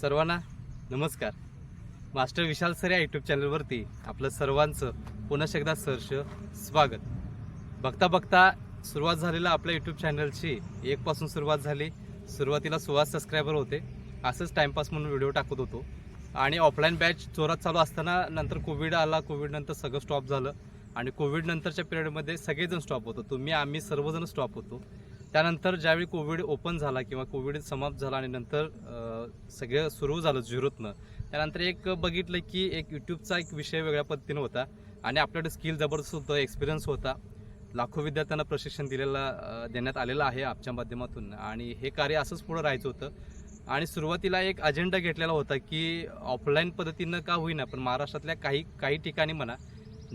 सर्वांना नमस्कार. Master Vishal sir या यूट्यूब चॅनलवरती आपलं सर्वांचं पुन्हा एकदा सहर्ष स्वागत. बघता बघता सुरुवात झालेला आपल्या यूट्यूब चॅनलची एकपासून सुरुवात झाली. सुरुवातीला सुवास सबस्क्रायबर होते. असंच टाइमपास म्हणून व्हिडिओ टाकत होतो. आणि ऑफलाईन बॅच जोरात चालू असताना नंतर कोविड आला. कोविडनंतर सगळं स्टॉप झालं. आणि कोविडनंतरच्या पिरियडमध्ये सगळेजण स्टॉप होतो. तुम्ही आम्ही सर्वजण स्टॉप होतो. त्यानंतर ज्यावेळी कोविड ओपन झाला किंवा कोविड समाप्त झाला आणि नंतर सगळं सुरू झालं झिरोतनं त्यानंतर एक बघितलं की एक यूट्यूबचा एक विषय वेगळ्या पद्धतीनं होता आणि आपल्याकडे स्किल जबरदस्त होतं एक्सपिरियन्स होता. लाखो विद्यार्थ्यांना प्रशिक्षण दिलेला देण्यात आलेलं आहे आपच्या माध्यमातून आणि हे कार्य असंच पुढं राहायचं होतं. आणि सुरुवातीला एक अजेंडा घेतलेला होता की ऑफलाईन पद्धतीनं का होईना पण महाराष्ट्रातल्या काही काही ठिकाणी म्हणा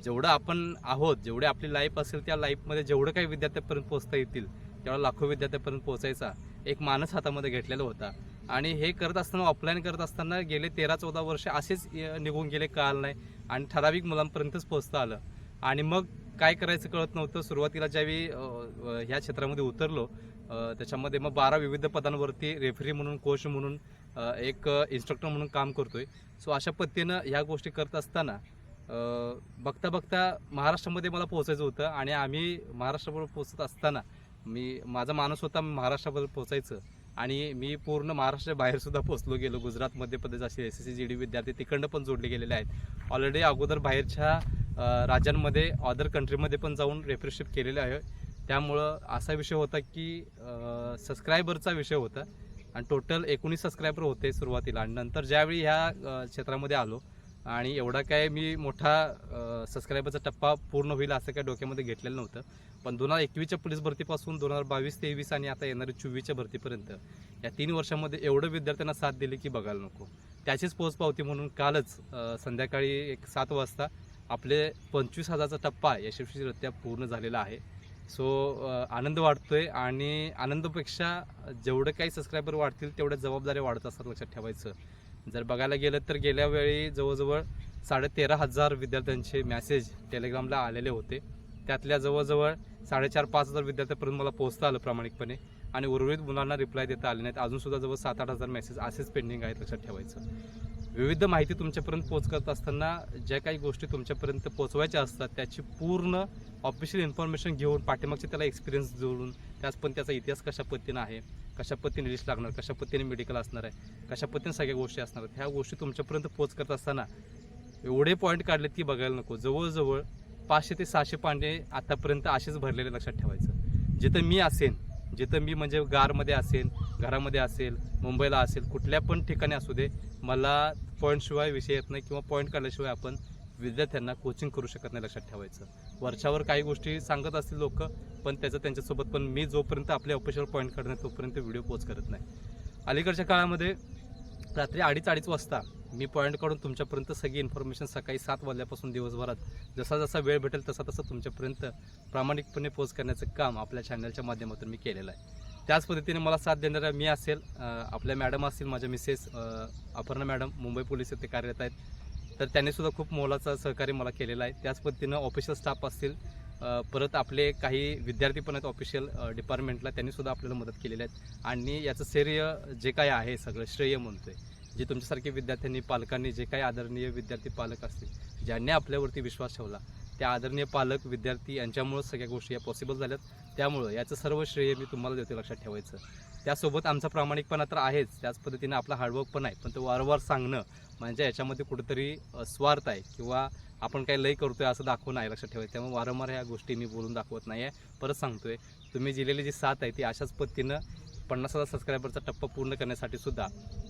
जेवढं आपण आहोत जेवढे आपली लाईफ असेल त्या लाईफमध्ये जेवढं काही विद्यार्थ्यापर्यंत पोहोचता येतील तेवढा लाखो विद्यार्थ्यापर्यंत पोहोचायचा एक मानस हातामध्ये घेतलेला होता. आणि हे करत असताना ऑफलाईन करत असताना गेले तेरा चौदा वर्ष असेच निघून गेले कळालं नाही. आणि ठराविक मुलांपर्यंतच पोहोचता आलं. आणि मग काय करायचं कळत नव्हतं. सुरुवातीला ज्यावेळी ह्या क्षेत्रामध्ये उतरलो त्याच्यामध्ये मग बारा विविध पदांवरती रेफरी म्हणून कोच म्हणून एक इन्स्ट्रक्टर म्हणून काम करतोय. सो अशा पद्धतीनं ह्या गोष्टी करत असताना बघता बघता महाराष्ट्रामध्ये मला पोहोचायचं होतं. आणि आम्ही महाराष्ट्राबरोबर पोहोचत असताना मी माझा माणूस होता महाराष्ट्रापर्यंत पोहोचायचं. आणि मी पूर्ण महाराष्ट्र बाहेर सुद्धा पोहोचलो गेलो. गुजरात मध्य प्रदेश असे S S C G D विद्यार्थी तिकडनं पण जोडले गेलेले आहेत. ऑलरेडी अगोदर बाहेरच्या राज्यांमध्ये अदर कंट्रीमध्ये पण जाऊन रेफरशिप केलेले आहे. त्यामुळं असा विषय होता की सबस्क्रायबरचा विषय होता. आणि टोटल एकोणीस सबस्क्रायबर होते सुरुवातीला. आणि नंतर ज्यावेळी ह्या क्षेत्रामध्ये आलो आणि एवढा काय मी मोठा सबस्क्रायबरचा टप्पा पूर्ण होईल असं काय डोक्यामध्ये घेतलेलं नव्हतं. पण दोन हजार एकवीसच्या पोलीस भरतीपासून दोन हजार बावीस तेवीस आणि आता येणारी चोवीसच्या भरतीपर्यंत या तीन वर्षामध्ये एवढं विद्यार्थ्यांना साथ दिली की बघायला नको. त्याचीच पोचपावती म्हणून कालच संध्याकाळी एक सात वाजता आपले पंचवीस हजारचा टप्पा यशस्वीरित्या पूर्ण झालेला आहे. सो आनंद वाटतोय आणि आनंदापेक्षा जेवढं काही सबस्क्रायबर वाढतील तेवढ्या जबाबदाऱ्या वाढत असतात लक्षात ठेवायचं. जर बघायला गेलं तर गेल्या वेळी जवळजवळ साडे तेरा हजार विद्यार्थ्यांचे मॅसेज टेलिग्रामला आलेले होते. त्यातल्या जवळजवळ साडेचार पाच हजार विद्यार्थ्यांपर्यंत मला पोहोचता आलं प्रामाणिकपणे आणि उर्वरित मुलांना रिप्लाय देता आले नाहीत. अजूनसुद्धा जवळ सात आठ हजार मेसेज असेच पेंडिंग आहेत लक्षात ठेवायचं. विविध माहिती तुमच्यापर्यंत पोच करत असताना ज्या काही गोष्टी तुमच्यापर्यंत पोचवायच्या असतात त्याची पूर्ण ऑफिशियल इन्फॉर्मेशन घेऊन पाठीमागचे त्याला एक्सपिरियन्स जोडून त्याच पण त्याचा इतिहास कशा पद्धतीनं आहे कशा पद्धतीने रिस्क लागणार कशा पद्धतीने मेडिकल असणार आहे कशा पद्धतीने सगळ्या गोष्टी असणार आहेत ह्या गोष्टी तुमच्यापर्यंत पोच करत असताना एवढे पॉईंट काढलेत की बघायला नको. जवळजवळ पाचशे ते सहाशे पांडे आतापर्यंत असेच भरलेले लक्षात ठेवायचं. जिथं मी असेन जिथं मी म्हणजे गारमध्ये असेन घरामध्ये असेल मुंबईला असेल कुठल्या पण ठिकाणी असू दे मला पॉईंटशिवाय विषय येत नाही किंवा पॉईंट काढल्याशिवाय आपण विद्यार्थ्यांना कोचिंग करू शकत नाही लक्षात ठेवायचं. वरच्यावर काही गोष्टी सांगत असतील लोक पण त्याचं त्यांच्यासोबत पण मी जोपर्यंत आपले ऑफिशियल पॉईंट काढणार तोपर्यंत व्हिडिओ पोच करत नाही. अलीकडच्या काळामध्ये रात्री अडीच अडीच वाजता मी पॉईंट काढून तुमच्यापर्यंत सगळी इन्फॉर्मेशन सकाळी सात वाजल्यापासून दिवसभरात जसा जसा वेळ भेटेल तसा तसा तुमच्यापर्यंत प्रामाणिकपणे पोच करण्याचं काम आपल्या चॅनलच्या माध्यमातून मी केलेलं आहे. त्याच पद्धतीने मला साथ देणाऱ्या मी असेल आपल्या मॅडम असतील माझ्या Mrs Aparna madam Mumbai police येथे कार्यरत आहेत. तर त्यांनी सुद्धा खूप मोलाचा सहकार्य मला केलेला आहे. त्याच पद्धतीनं ऑफिशियल स्टाफ असतील परत आपले काही विद्यार्थी पण आहेत ऑफिशियल डिपार्टमेंटला त्यांनी सुद्धा आपल्याला मदत केलेली आहेत आणि याचं श्रेय जे काय आहे सगळं श्रेय म्हणतो आहे जे तुमच्यासारखे विद्यार्थ्यांनी पालकांनी जे काही आदरणीय विद्यार्थी पालक असतील ज्यांनी आपल्यावरती विश्वास ठेवला त्या आदरणीय पालक विद्यार्थी यांच्यामुळं सगळ्या गोष्टी या पॉसिबल झाल्यात. त्यामुळं याचं सर्व श्रेय मी तुम्हाला देतो लक्षात ठेवायचं. त्यासोबत आमचा प्रामाणिकपणा तर आहेच. त्याच पद्धतीने आपला हार्डवर्क पण आहे. पण ते वारंवार सांगणं म्हणजे याच्यामध्ये कुठेतरी स्वार्थ आहे. किंवा आपण काही लय करतोय असं दाखवून आहे लक्षात ठेवायचं. त्यामुळे वारंवार ह्या गोष्टी मी बोलून दाखवत नाही आहे परत सांगतोय तुम्ही दिलेली जी साथ आहे ती अशाच पद्धतीनं पन्नास हजार सबस्क्रायबरचा टप्पा पूर्ण करण्यासाठी सुद्धा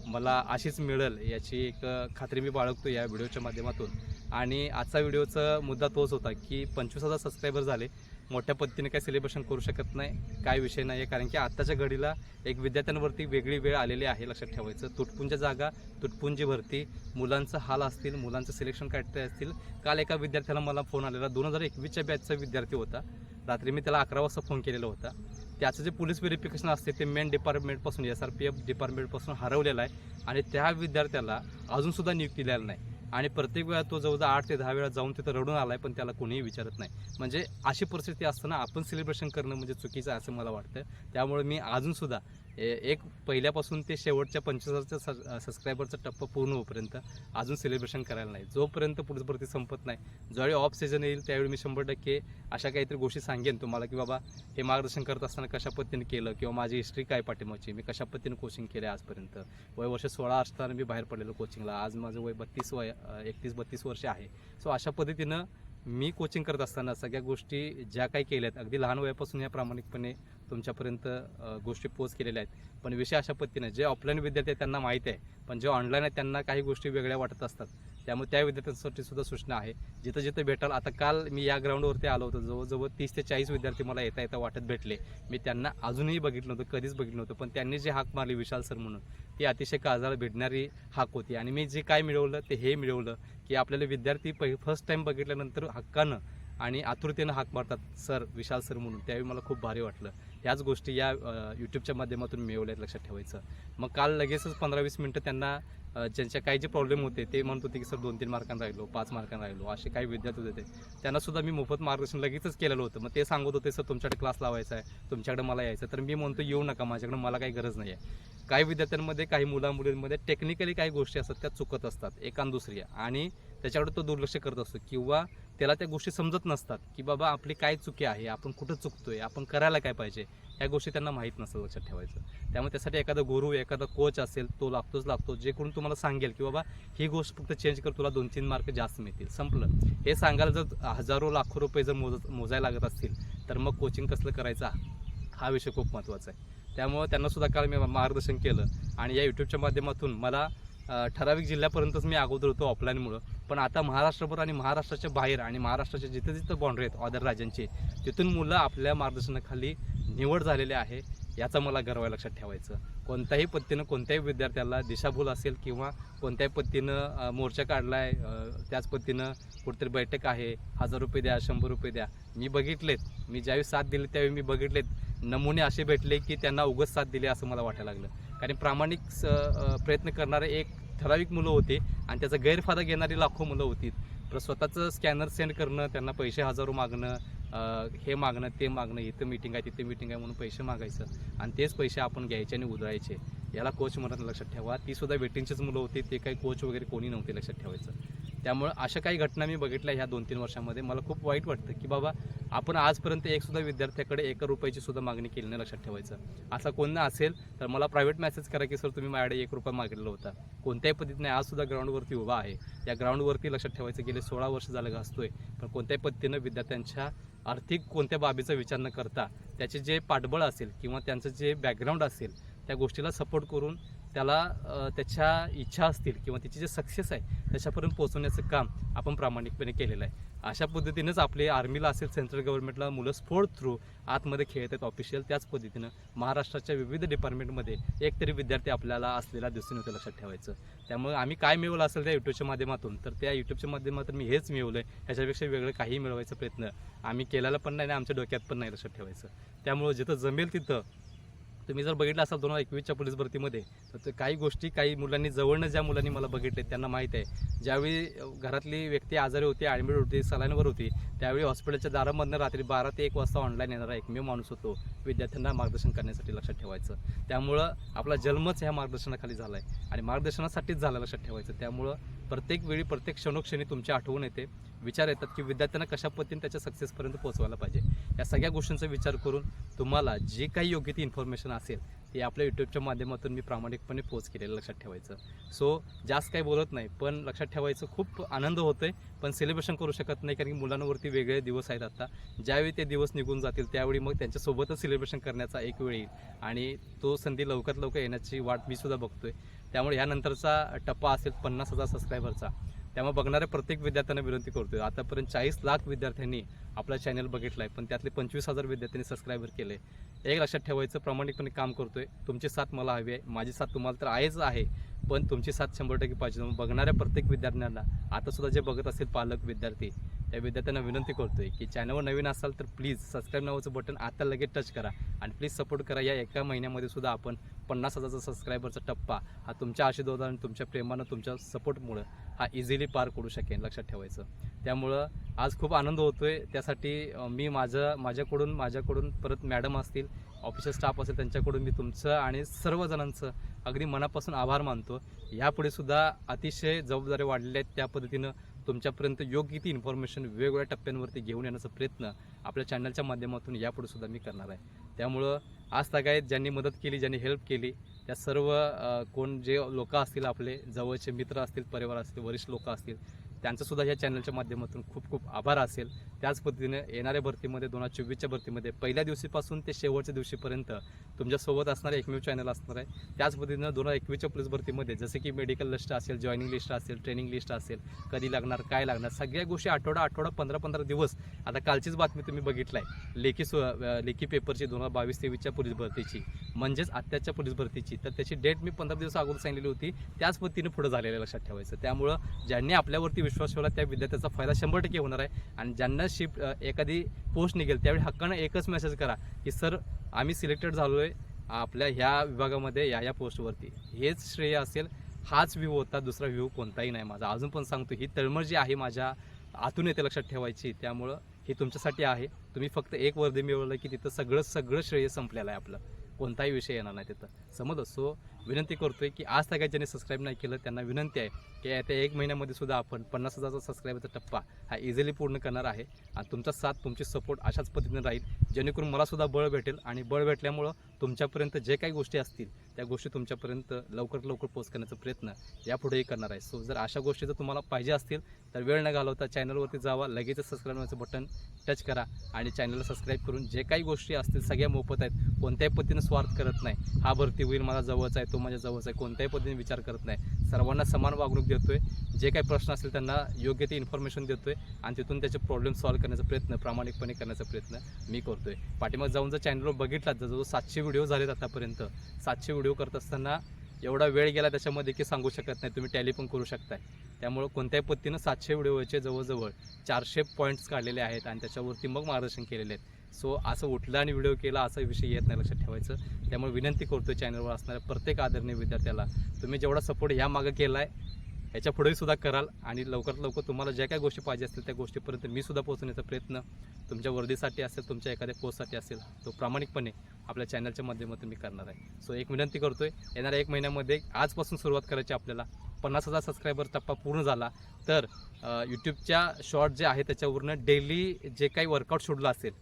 मला अशीच मिळेल याची एक खात्री मी बाळगतो या व्हिडिओच्या माध्यमातून. आणि आजचा व्हिडिओचा मुद्दा तोच होता की पंचवीस हजार सबस्क्रायबर झाले. मोठ्या पद्धतीने काही सेलिब्रेशन करू शकत नाही काय विषय नाही आहे कारण की आत्ताच्या घडीला एक विद्यार्थ्यांवरती वेगळी वेळ आलेली आहे लक्षात ठेवायचं. तुटपुंच्या जागा तुटपुंजी भरती मुलांचं हाल असतील मुलांचं सिलेक्शन काढते असतील. काल एका विद्यार्थ्याला मला फोन आलेला. दोन हजार एकवीसच्या बॅचचा विद्यार्थी होता. रात्री मी त्याला अकरा वाजता फोन केलेला होता. त्याचं जे पोलीस व्हेरिफिकेशन असते ते मेन डिपार्टमेंटपासून एस आर पी एफ डिपार्टमेंटपासून हरवलेलं आहे. आणि त्या विद्यार्थ्याला अजूनसुद्धा नियुक्ती द्यायला नाही. आणि प्रत्येक वेळा तो जवळजवळ आठ ते दहा वेळा जाऊन तिथं रडून आलाय पण त्याला कोणीही विचारत नाही. म्हणजे अशी परिस्थिती असताना आपण सेलिब्रेशन करणं म्हणजे चुकीचं आहे असं मला वाटतं. त्यामुळे मी अजूनसुद्धा एक पहिल्यापासून ते शेवटच्या पंचवीस हजारच्या सबस्क्रायबरचा टप्पा पूर्ण होईपर्यंत अजून सेलिब्रेशन करायला नाही. जोपर्यंत पुढचं भरती संपत नाही ज्यावेळी ऑफ सीझन येईल त्यावेळी मी शंभर टक्के अशा काहीतरी गोष्टी सांगेन तुम्हाला की बाबा हे मार्गदर्शन करत असताना कशा पद्धतीने केलं किंवा माझी हिस्ट्री काय पाठिंबाची मी कशा पद्धतीने कोचिंग केलं आजपर्यंत? वय वर्ष सोळा असताना मी बाहेर पडलेलो कोचिंगला आज माझं वय बत्तीस वय एकतीस बत्तीस वर्ष आहे. सो अशा पद्धतीनं मी कोचिंग करत असताना सगळ्या गोष्टी ज्या काही केल्या आहेत अगदी लहान वयापासून या प्रामाणिकपणे तुमच्यापर्यंत गोष्टी पोच केलेल्या आहेत. पण विषय अशा पद्धतीने जे ऑफलाईन विद्यार्थी आहेत त्यांना माहिती आहे पण जे ऑनलाईन आहेत त्यांना काही गोष्टी वेगळ्या वाटत असतात. त्यामुळे त्या विद्यार्थ्यांसाठी सुद्धा सूचना आहे. जिथं जिथं भेटाल आता काल मी या ग्राउंडवरती आलो होतो जवळजवळ तीस ते चाळीस विद्यार्थी मला येता येता वाटत भेटले. मी त्यांना अजूनही बघितलं नव्हतं कधीच बघितलं नव्हतं पण त्यांनी जी हाक मारली विशाल सर म्हणून ती अतिशय काळजाला भेटणारी हाक होती. आणि मी जे काय मिळवलं ते हे मिळवलं की आपल्याला विद्यार्थी पहि फर्स्ट टाईम बघितल्यानंतर हक्कानं आणि आतुरतेनं हाक मारतात सर विशाल सर म्हणून. त्यावेळी मला खूप भारी वाटलं. ह्याच गोष्टी या यूट्यूबच्या माध्यमातून मिळवल्यात लक्षात ठेवायचं. मग काल लगेचच पंधरा वीस मिनटं त्यांना ज्यांच्या काही जे प्रॉब्लेम होते ते म्हणत होते की सर दोन तीन मार्कांना राहिलो पाच मार्कांना राहिलो असे काही विद्यार्थी होते ते. त्यांना सुद्धा मी मोफत मार्गदर्शन लगेचच केलेलं होतं. मग ते सांगत होते सर तुमच्याकडे क्लास लावायचा आहे तुमच्याकडे मला यायचं तर मी म्हणतो येऊ नका माझ्याकडे मला काही गरज नाही आहे काही विद्यार्थ्यांमध्ये काही मुलामुलींमध्ये टेक्निकली काही गोष्टी असतात त्या चुकत असतात एकान दुसरी आणि त्याच्याकडे तो दुर्लक्ष करत असतो. किंवा त्याला त्या गोष्टी समजत नसतात की बाबा आपली काय चुकी आहे आपण कुठं चुकतोय आपण करायला काय पाहिजे ह्या गोष्टी त्यांना माहीत नसतं लक्षात ठेवायचं. त्यामुळे त्यासाठी एखादा गुरु एखादा कोच असेल तो लागतोच लागतो जे कोण तुम्हाला सांगेल की बाबा ही गोष्ट फक्त चेंज कर तुला दोन तीन मार्क जास्त मिळतील. संपलं. हे सांगायला जर हजारो लाखो रुपये जर मोज मोजायला लागत असतील तर मग कोचिंग कसलं करायचं? हा विषय खूप महत्त्वाचा आहे. त्यामुळं त्यांनासुद्धा काल मी मार्गदर्शन केलं आणि या यूट्यूबच्या माध्यमातून मला ठराविक जिल्ह्यापर्यंतच मी अगोदर होतो ऑफलाईनमुळं पण आता महाराष्ट्रभर आणि महाराष्ट्राच्या बाहेर आणि महाराष्ट्राच्या जिथे जिथं बाउंड्री आहेत ऑदर राज्यांचे तिथून मुलं आपल्या मार्गदर्शनाखाली निवड झालेली आहे याचा मला गर्व लक्षात ठेवायचं. कोणत्याही पद्धतीनं कोणत्याही विद्यार्थ्याला दिशाभूल असेल किंवा कोणत्याही पद्धतीनं मोर्चा काढला आहे त्याच पद्धतीनं कुठेतरी बैठक आहे हजार रुपये द्या शंभर रुपये द्या. मी बघितलेत. मी ज्यावेळी साथ दिली त्यावेळी मी बघितलेत. नमुने असे भेटले की त्यांना उगच साथ दिली असं मला वाटायला लागलं. कारण प्रामाणिक प्रयत्न करणारे एक ठराविक मुलं होते आणि त्याचा गैरफायदा घेणारी लाखो मुलं होती. तर स्वतःचं स्कॅनर सेंड करणं त्यांना पैसे हजारो मागणं हे मागणं ते मागणं इथं मिटिंग आहे तिथे मिटिंग आहे म्हणून पैसे मागायचं आणि तेच पैसे आपण घ्यायचे आणि उधळायचे. याला कोच म्हणत लक्षात ठेवा. ती सुद्धा वेटिंगचीच मुलं होती ते काही कोच वगैरे कोणी नव्हते लक्षात ठेवायचं. त्यामुळं अशा काही घटना मी बघितल्या ह्या दोन तीन वर्षामध्ये. मला खूप वाईट वाटतं की बाबा आपण आजपर्यंत एक सुद्धा विद्यार्थ्याकडे एका रुपयाची सुद्धा मागणी केली नाही लक्षात ठेवायचं. असा कोण ना असेल तर मला प्रायव्हेट मेसेज करा की सर तुम्ही माझ्याकडे एक रुपया मागलेला होता. कोणत्याही पद्धतीने आज सुद्धा ग्राउंडवरती उभा आहे. या ग्राउंडवरती लक्षात ठेवायचं गेले सोळा वर्ष झालं घासतोय. पण कोणत्याही पद्धतीनं विद्यार्थ्यांच्या आर्थिक कोणत्या बाबीचा विचार न करता त्याचे जे पाठबळ असेल किंवा त्यांचं जे बॅकग्राऊंड असेल त्या गोष्टीला सपोर्ट करून त्याला त्याच्या इच्छा असतील किंवा त्याची जे सक्सेस आहे त्याच्यापर्यंत पोहोचवण्याचं काम आपण प्रामाणिकपणे केलेलं आहे. अशा पद्धतीनंच आपले आर्मीला असेल सेंट्रल गव्हर्नमेंटला मुलं स्पोर्ट थ्रू आतमध्ये खेळत आहेत ऑफिशियल त्याच पद्धतीनं. महाराष्ट्राच्या विविध डिपार्टमेंटमध्ये एक तरी विद्यार्थी आपल्याला असलेला दिसून येतो लक्षात ठेवायचं. त्यामुळे आम्ही काय मिळवलं असेल त्या यूट्यूबच्या माध्यमातून तर त्या यूट्यूबच्या माध्यमातून मी हेच मिळवलं आहे ह्याच्यापेक्षा वेगळं काही मिळवायचा प्रयत्न आम्ही केलेला पण नाही आणि आमच्या डोक्यात पण नाही लक्षात ठेवायचं. त्यामुळं जिथं जमेल तिथं तुम्ही जर बघितलं असाल दोन हजार एकवीसच्या पोलीस भरतीमध्ये तर काही गोष्टी काही मुलांनी जवळनं ज्या मुलांनी मला बघितले त्यांना माहीत आहे. ज्यावेळी घरातली व्यक्ती आजारी होती ॲडमिट होती सलाईनवर होती त्यावेळी हॉस्पिटलच्या दारामधनं रात्री बारा ते एक वाजता ऑनलाईन येणारा एकमेव माणूस होतो विद्यार्थ्यांना मार्गदर्शन करण्यासाठी लक्षात ठेवायचं. त्यामुळं आपला जन्मच ह्या मार्गदर्शनाखाली झाला आहे आणि मार्गदर्शनासाठीच झाला लक्षात ठेवायचं. त्यामुळं प्रत्येक वेळी प्रत्येक क्षणोक्षणी तुमची आठवण येते. विचार येतात की विद्यार्थ्यांना कशा पद्धतीने त्याच्या सक्सेसपर्यंत पोहोचवायला पाहिजे? या सगळ्या गोष्टींचा विचार करून तुम्हाला जे काही योग्य ती इन्फॉर्मेशन असेल ते आपल्या यूट्यूबच्या माध्यमातून मी प्रामाणिकपणे पोच केलेलं लक्षात ठेवायचं. सो जास्त काही बोलत नाही पण लक्षात ठेवायचं खूप आनंद होतोय पण सेलिब्रेशन करू शकत नाही कारण की मुलांवरती वेगळे दिवस आहेत आता. ज्यावेळी ते दिवस निघून जातील त्यावेळी मग त्यांच्यासोबतच सेलिब्रेशन करण्याचा एक वेळ येईल. आणि तो संधी लवकरात लवकर येण्याची वाट मी सुद्धा बघतोय. त्यामुळे ह्यानंतरचा टप्पा असेल पन्नास हजार सबस्क्रायबरचा त्यामुळे बघणाऱ्या प्रत्येक विद्यार्थ्यांना विनंती करतोय. आतापर्यंत चाळीस लाख विद्यार्थ्यांनी आपला चॅनल बघितला आहे पण त्यातले पंचवीस हजार विद्यार्थ्यांनी सबस्क्रायबर केले. एक लक्षात ठेवायचं प्रामाणिकपणे काम करतोय. तुमची साथ मला हवी आहे. माझी साथ तुम्हाला तर आहेच आहे पण तुमची साथ शंभर टक्के पाहिजे. मग बघणाऱ्या प्रत्येक विद्यार्थ्यांना आतासुद्धा जे बघत असतील पालक विद्यार्थी त्या विद्यार्थ्यांना विनंती करतोय की चॅनलवर नवीन असाल तर प्लीज सबस्क्राईब नावाचं बटन आता लगेच टच करा. आणि प्लीज सपोर्ट करा. या एका महिन्यामध्ये सुद्धा आपण पन्नास हजारचा सबस्क्रायबरचा टप्पा हा तुमच्या आशीर्वादानं आणि तुमच्या प्रेमानं तुमच्या सपोर्टमुळं हा इझिली पार करू शकेन लक्षात ठेवायचं. त्यामुळं आज खूप आनंद होतोय. त्यासाठी मी माझं माझ्याकडून माझ्याकडून परत मॅडम असतील ऑफिशियल स्टाफ असेल त्यांच्याकडून मी तुमचं आणि सर्वजणांचं अगदी मनापासून आभार मानतो. यापुढे सुद्धा अतिशय जबाबदारी वाढलेल्या आहेत त्या पद्धतीनं तुमच्यापर्यंत योग्य ती इन्फॉर्मेशन वेगवेगळ्या टप्प्यांवरती घेऊन येण्याचा प्रयत्न आपल्या चॅनलच्या माध्यमातून यापुढे सुद्धा मी करणार आहे. त्यामुळं आज तागायत ज्यांनी मदत केली ज्यांनी हेल्प केली त्या सर्व कोण जे लोक असतील आपले जवळचे मित्र असतील परिवार असतील वरिष्ठ लोक असतील त्यांचंसुद्धा या चॅनलच्या माध्यमातून खूप खूप आभार असेल. त्याच पद्धतीने येणाऱ्या भरतीमध्ये दोन हजार चोवीसच्या भरतीमध्ये पहिल्या दिवशीपासून ते शेवटच्या दिवशीपर्यंत तुमच्यासोबत असणारे एकमेव चॅनल असणार आहे. त्याच पद्धतीनं दोन हजार एकवीसच्या पोलीस भरतीमध्ये जसे की मेडिकल लिस्ट असेल जॉईनिंग लिस्ट असेल ट्रेनिंग लिस्ट असेल कधी लागणार काय लागणार सगळ्या गोष्टी आठवडा आठवडा पंधरा पंधरा दिवस. आता कालचीच बातमी तुम्ही बघितलाय. लेखी सु लेखी पेपरची दोन हजार बावीस तेवीसच्या पोलीस भरतीची. म्हणजेच आत्ताच्या पोलीस भरतीची. तर त्याची डेट मी पंधरा दिवस अगोदर सांगितलेली होती. त्याच पद्धतीने पुढे झालेलं लक्षात ठेवायचं. त्यामुळं ज्यांनी आपल्यावरती विश्वास ठेवला त्या विद्यार्थ्याचा फायदा शंभर टक्के होणार आहे. आणि ज्यांना शिफ्ट एखादी पोस्ट निघेल त्यावेळी हक्कानं एकच मेसेज करा की सर आम्ही सिलेक्टेड झालो आहे आपल्या ह्या विभागामध्ये या या पोस्टवरती हेच श्रेय असेल हाच व्ह्यू होता दुसरा व्ह्यू कोणताही नाही माझा. अजून पण सांगतो ही तळमळ जी आहे माझ्या आतून येते लक्षात ठेवायची. त्यामुळं हे तुमच्यासाठी आहे. तुम्ही फक्त एक वर्दी मिळवलं की तिथं सगळं सगळं श्रेय संपलेलं आहे आपलं. कोणताही विषय येणार नाही तिथं. समज असो विनंती करतोय की आज सगळ्या ज्यांनी सबस्क्राईब नाही केलं त्यांना विनंती आहे की येत्या एक महिन्यामध्ये सुद्धा आपण पन्नास हजारचा सबस्क्राईबरचा टप्पा हा इझिली पूर्ण करणार आहे. आणि तुमचा साथ तुमची सपोर्ट अशाच पद्धतीने राहील जेणेकरून मलासुद्धा बळ भेटेल आणि बळ भेटल्यामुळं तुमच्यापर्यंत जे काही गोष्टी असतील त्या गोष्टी तुमच्यापर्यंत लवकरात लवकर पोच करण्याचा प्रयत्न यापुढेही करणार आहे. सो जर अशा गोष्टी जर तुम्हाला पाहिजे असतील तर वेळ न घालवता चॅनलवरती जावा लगेच सबस्क्राईबचं बटन टच करा आणि चॅनलला सबस्क्राईब करून जे काही गोष्टी असतील सगळ्या मोफत आहेत कोणत्याही पद्धतीने स्वार्थ करत नाही हा भरती होईल मला जवळचा आहे. तो माझ्या जवळचा आहे. कोणत्याही पद्धतीने विचार करत नाही. सर्वांना समान वागणूक देतोय. जे काही प्रश्न असतील त्यांना योग्य ते इन्फॉर्मेशन देतोय आणि तिथून त्याचे प्रॉब्लेम सॉल्व्ह करण्याचा प्रयत्न प्रामाणिकपणे करण्याचा प्रयत्न मी करतोय. पाठीमाग जाऊन जर चॅनलवर बघितला जो सातशे व्हिडिओ झालेत आतापर्यंत सातशे व्हिडिओ करत असताना एवढा वेळ गेला त्याच्यामध्ये की सांगू शकत नाही. तुम्ही टॅली पण करू शकताय. त्यामुळं कोणत्याही पद्धतीनं सातशे व्हिडिओचे जवळजवळ चारशे पॉईंट्स काढलेले आहेत आणि त्याच्यावरती मग मार्गदर्शन केलेले आहेत. सो असं उठलं आणि व्हिडिओ केला असा विषय येत नाही लक्षात ठेवायचं. त्यामुळे विनंती करतो चॅनलवर असणाऱ्या प्रत्येक आदरणीय विद्यार्थ्याला तुम्ही जेवढा सपोर्ट ह्या मागं केला आहे याच्या पुढेही सुद्धा कराल आणि लवकरात लवकर तुम्हाला ज्या काही गोष्टी पाहिजे असतील त्या गोष्टीपर्यंत मी सुद्धा पोहोचण्याचा प्रयत्न तुमच्या वर्दीसाठी असेल तुमच्या एखाद्या पोस्टसाठी असेल तो प्रामाणिकपणे आपल्या चॅनलच्या माध्यमातून मी करणार आहे. सो एक विनंती करतोय येणाऱ्या एक महिन्यामध्ये आजपासून सुरुवात करायची आपल्याला. पन्नास हजार सबस्क्रायबर टप्पा पूर्ण झाला तर यूट्यूबच्या शॉर्ट जे आहे त्याच्यावरनं डेली जे काही वर्कआउट शोधलं असेल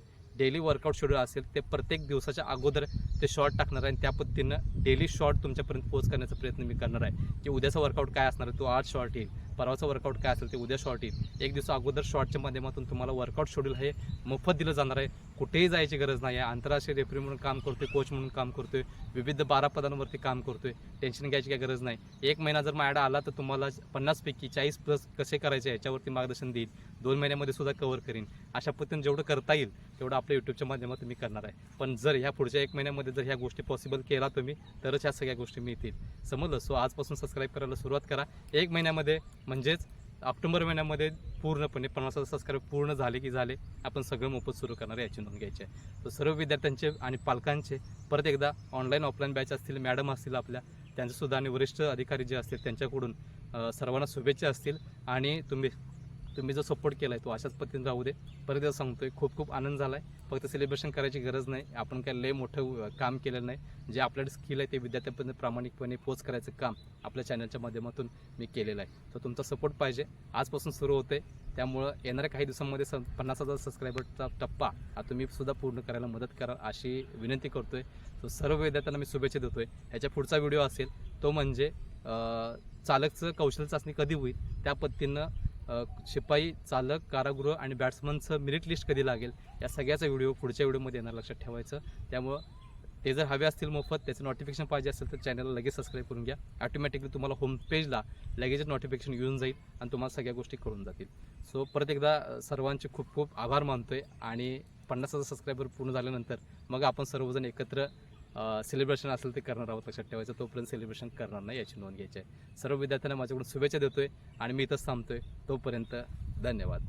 डेली वर्कआउट शेड्यूल असेल ते प्रत्येक दिवसाच्या अगोदर ते शॉर्ट टाकणार आहे. आणि त्या पद्धतीनं डेली शॉर्ट तुमच्यापर्यंत पोच करण्याचा प्रयत्न मी करणार आहे. की उद्याचा वर्कआउट काय असणार आहे तो आज शॉर्ट येईल. परवाचं वर्कआउट काय असेल ते उद्या शॉर्ट येईल. एक दिवस अगोदर शॉर्टच्या माध्यमातून तुम्हाला वर्कआउट शेड्यूल हे मोफत दिलं जाणार आहे. कुठेही जायची गरज नाही आहे. आंतरराष्ट्रीय रेफरी म्हणून काम करतोय कोच म्हणून काम करतोय विविध बारा पदांवरती काम करतोय. टेन्शन घ्यायची काही गरज नाही. एक महिना जर माझ्याकडे आला तर तुम्हाला पन्नासपैकी चाळीस प्लस कसे करायचे याच्यावरती मार्गदर्शन देईल. दोन महिन्यामध्ये सुद्धा कव्हर करीन. अशा पद्धतीने जेवढं करता येईल तेवढं आपल्या यूट्यूबच्या माध्यमातून मी करणार आहे. पण जर ह्या पुढच्या एक महिन्यामध्ये जर ह्या गोष्टी पॉसिबल केला तुम्ही तरच ह्या सगळ्या गोष्टी मिळतील. समजलं? सो आजपासून सबस्क्राईब करायला सुरुवात करा. एक महिन्यामध्ये म्हणजेच ऑक्टोबर महिन्यामध्ये पूर्णपणे पन्नास हजार पूर्ण झाले की झाले आपण सगळं मोफत सुरू करणार याची नोंद घ्यायची आहे. तर सर्व विद्यार्थ्यांचे आणि पालकांचे परत एकदा ऑनलाईन ऑफलाईन बॅच असतील मॅडम असतील आपल्या त्यांचेसुद्धा आणि वरिष्ठ अधिकारी जे असतील त्यांच्याकडून सर्वांना शुभेच्छा असतील. आणि तुम्ही तुम्ही जो सपोर्ट केला आहे तो अशाच पद्धतीने राहू दे. परत एकदा सांगतोय खूप खूप आनंद झाला आहे फक्त सेलिब्रेशन करायची गरज नाही. आपण काय लय मोठं काम केलेलं नाही. जे आपल्याकडे स्किल आहे ते विद्यार्थ्यांपर्यंत प्रामाणिकपणे पोच करायचं काम आपल्या चॅनलच्या माध्यमातून मी केलेलं आहे. तर तुमचा सपोर्ट पाहिजे. आजपासून सुरू होते त्यामुळं येणाऱ्या काही दिवसांमध्ये स पन्नास हजार सबस्क्रायबरचा टप्पा हा तुम्ही सुद्धा पूर्ण करायला मदत करा अशी विनंती करतोय. तो सर्व विद्यार्थ्यांना मी शुभेच्छा देतोय. ह्याच्या पुढचा व्हिडिओ असेल तो म्हणजे चालकचं कौशल्य चाचणी कधी होईल? त्या पद्धतीनं शिपाई चालक कारागृह आणि बॅट्समनचं मेरिट लिस्ट कधी लागेल? या सगळ्याचा व्हिडिओ पुढच्या व्हिडिओमध्ये येणार लक्षात ठेवायचं. त्यामुळं ते जर हवे असतील मोफत त्याचं नोटिफिकेशन पाहिजे असेल तर चॅनलला लगेच सबस्क्राईब करून घ्या. ऑटोमॅटिकली तुम्हाला होम पेजला लगेचच नोटिफिकेशन येऊन जाईल आणि तुम्हाला सगळ्या गोष्टी करून जातील. सो परत एकदा सर्वांचे खूप खूप आभार मानतोय आणि पन्नास हजार सबस्क्रायबर पूर्ण झाल्यानंतर मग आपण सर्वजण एकत्र सेलिब्रेशन असेल ते करणार आहोत लक्षात ठेवायचं तोपर्यंत सेलिब्रेशन करणार नाही याची नोंद घ्यायची आहे. सर्व विद्यार्थ्यांना माझ्याकडून शुभेच्छा देतोय आणि मी इथंच थांबतोय. तोपर्यंत धन्यवाद.